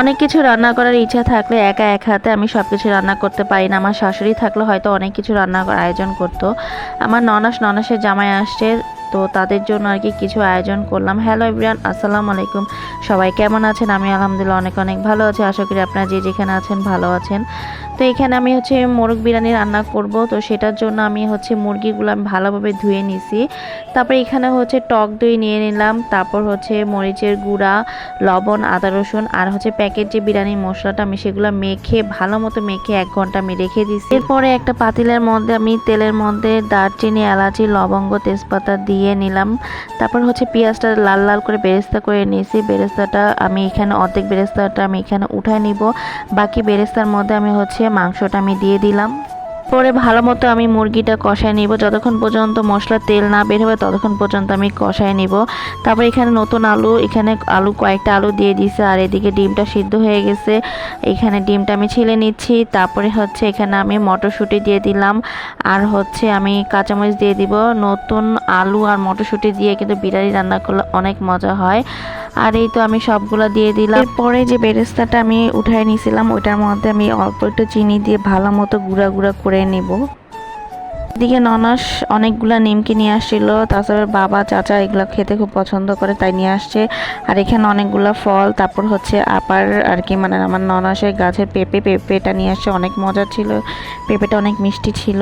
অনেক কিছু রান্না করার ইচ্ছা থাকলে একা এক হাতে আমি সব কিছু রান্না করতে পারি না। আমার শাশুড়ি থাকলে হয়তো অনেক কিছু রান্না আয়োজন করতো। আমার ননাস ননাসের জামাই আসছে, তো তাদের জন্য আর কি কিছু আয়োজন করলাম। হ্যালো ইব্রান আসসালামু আলাইকুম। সবাই কেমন আছেন? আমি আলহামদুলিল্লাহ অনেক অনেক ভালো আছি। আশা করি আপনারা যে যেখানে আছেন ভালো আছেন। তো এখানে আমি হচ্ছে মোরগ বিরিয়ানি রান্না করব। তো সেটার জন্য আমি হচ্ছে মুরগিগুলো আমি ভালোভাবে ধুয়ে নিছি। তারপর এখানে হচ্ছে টক দই নিয়ে নিলাম। তারপর হচ্ছে মরিচের গুঁড়া, লবণ, আদা, রসুন আর হচ্ছে প্যাকেট যে বিরিয়ানির মশলাটা আমি সেগুলো মেখে, ভালো মতো মেখে এক ঘণ্টা আমি রেখে দিছি। এরপরে একটা পাতিলের মধ্যে আমি তেলের মধ্যে দারচিনি, এলাচি, লবঙ্গ, তেজপাতা দিয়ে নিলাম। তারপর হচ্ছে পেঁয়াজটা লাল লাল করে বেরেস্তা করে নিয়েছি বেরেস্তাটা আমি এখানে অর্ধেক বেরেস্তাটা আমি এখানে উঠায় নিব। বাকি বেরেস্তার মধ্যে আমি হচ্ছে মাংসটা আমি দিয়ে দিলাম। পরে ভালো মতো আমি মুরগিটা কষায় নিব। যতক্ষণ পর্যন্ত মশলা তেল না বের হবে, ততক্ষণ পর্যন্ত আমি কষায় নিব। তারপর এখানে নতুন আলু, এখানে আলু, কয়েকটা আলু দিয়ে দিছে। আর এদিকে ডিমটা সিদ্ধ হয়ে গেছে। এখানে ডিমটা আমি ছিলে নিচ্ছি। তারপরে হচ্ছে এখানে আমি মটরশুঁটি দিয়ে দিলাম। আর হচ্ছে আমি কাঁচামরিচ দিয়ে দিব। নতুন আলু আর মটরশুঁটি দিয়ে কিন্তু বিরিয়ানি রান্না করলে অনেক মজা হয়। আর এই তো আমি সবগুলো দিয়ে দিলাম। এরপরে যে বেরেস্তাটা আমি উঠায় নিয়েছিলাম ওইটার মধ্যে আমি অল্প একটু চিনি দিয়ে ভালো মতো গুঁড়া গুঁড়া করে নেব। এদিকে ননাস অনেকগুলা নিমকি নিয়ে আসছিল, তাছাড়া বাবা, চাচা এগুলো খেতে খুব পছন্দ করে, তাই নিয়ে আসছে। আর এখানে অনেকগুলা ফল, তারপর হচ্ছে আপার আর কি মানে আমার ননাসের গাছের পেঁপে, পেঁপেটা নিয়ে আসছে, অনেক মজা ছিল। পেঁপেটা অনেক মিষ্টি ছিল।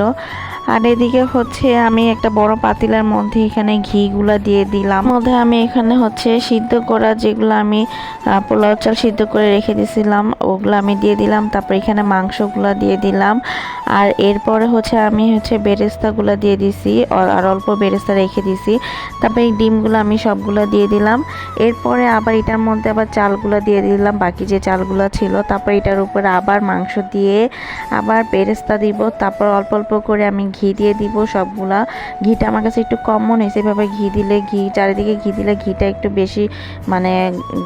আর এদিকে হচ্ছে আমি একটা বড় পাতিলার মধ্যে এখানে ঘিগুলা দিয়ে দিলাম। মধ্যে আমি এখানে হচ্ছে সিদ্ধ করা যেগুলো আমি পোলাও চাল সিদ্ধ করে রেখে দিয়েছিলাম, ওগুলো আমি দিয়ে দিলাম, তারপর এখানে মাংসগুলো দিয়ে দিলাম। আর এরপরে হচ্ছে আমি হচ্ছে বেরেস্তাগুলো দিয়ে দিছি আর অল্প বেরেস্তা রেখে দিছি। তারপরে এই ডিমগুলো আমি সবগুলো দিয়ে দিলাম। এরপরে আবার এটার মধ্যে আবার চালগুলো দিয়ে দিলাম, বাকি যে চালগুলো ছিল। তারপর এটার উপরে আবার মাংস দিয়ে আবার বেরেস্তা দিব, তারপর অল্প অল্প করে আমি ঘি দিয়ে দিব সবগুলা। ঘিটা আমার কাছে একটু কম মনে হয়েছে এভাবে ঘি দিলে ঘি, চারিদিকে ঘি দিলে ঘিটা একটু বেশি মানে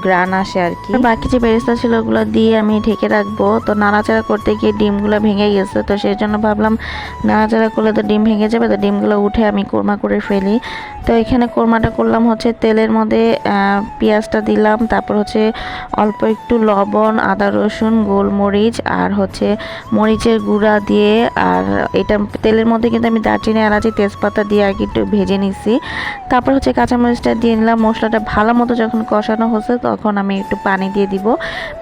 গ্রান আসে আর কি। বাকি যে বেরেস্তা ছিল ওগুলো দিয়ে আমি ঢেকে রাখব। তো নাড়াচাড়া করতে গিয়ে ডিমগুলো ভেঙে গেছে, তো সেই জন্য ভাবলাম, নাড়াচাড়া করলে তো ডিম ভেঙে যাবে, তো ডিমগুলো উঠে আমি কোরমা করে ফেলি। তো এখানে কোরমাটা করলাম হচ্ছে তেলের মধ্যে পেঁয়াজটা দিলাম, তারপর হচ্ছে অল্প একটু লবণ, আদা, রসুন, গোলমরিচ আর হচ্ছে মরিচের গুঁড়া দিয়ে, আর এটা তেলের মধ্যে কিন্তু আমি দারচিনি, এলাচি, তেজপাতা দিয়ে আগে একটু ভেজে নিছি। তারপর হচ্ছে কাঁচামরিচটা দিয়ে নিলাম, মশলাটা ভালো মতো যখন কষানো হচ্ছে তখন আমি একটু পানি দিয়ে দিব।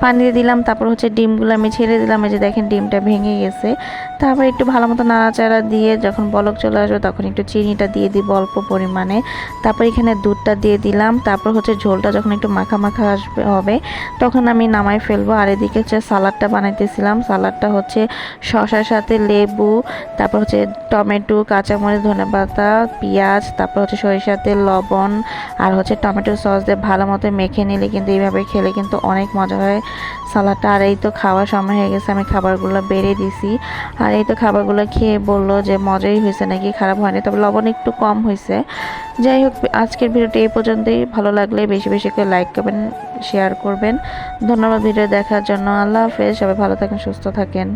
পানি দিয়ে দিলাম, তারপর হচ্ছে ডিমগুলো আমি ছেড়ে দিলাম, এই যে দেখেন ডিমটা ভেঙে গেছে। তারপর একটু ভালো মতো নাড়াচাড়া দিয়ে যখন বলক চলে আসবে তখন একটু চিনিটা দিয়ে দিব অল্প পরিমাণে। তারপর এখানে দুধটা দিয়ে দিলাম। তারপর হচ্ছে ঝোলটা যখন একটু মাখা মাখা আসবে, হবে, তখন আমি নামাই ফেলব। আর এদিকে হচ্ছে সালাডটা বানাইতেছিলাম। সালাডটা হচ্ছে শশার সাথে লেবু, তারপর হচ্ছে টমেটো, কাঁচামরিচ ধনেপাতা পেঁয়াজ, তারপর হচ্ছে সরিষার তেল, লবণ, আর হচ্ছে টমেটো সস দিয়ে ভালো মতো মেখে নিলে কিন্তু এইভাবে খেলে কিন্তু অনেক মজা হয়। সালাডটা আর এই তো খাওয়া সময় হয়ে গেছে, আমি খাবারগুলো বেড়ে দিছি। আর এই তো খাবারগুলো খেয়ে বলল যে মজাই হয়েছে নাকি, খারাপ হয়নি, তবে লবণ একটু কম হয়েছে। যাই হোক, আজকের ভিডিওটি এই পর্যন্তই। ভালো লাগলে বেশি বেশি করে লাইক করবেন, শেয়ার করবেন। ধন্যবাদ ভিডিও দেখার জন্য। আল্লাহ হাফেজ, সবাই ভালো থাকেন, সুস্থ থাকেন।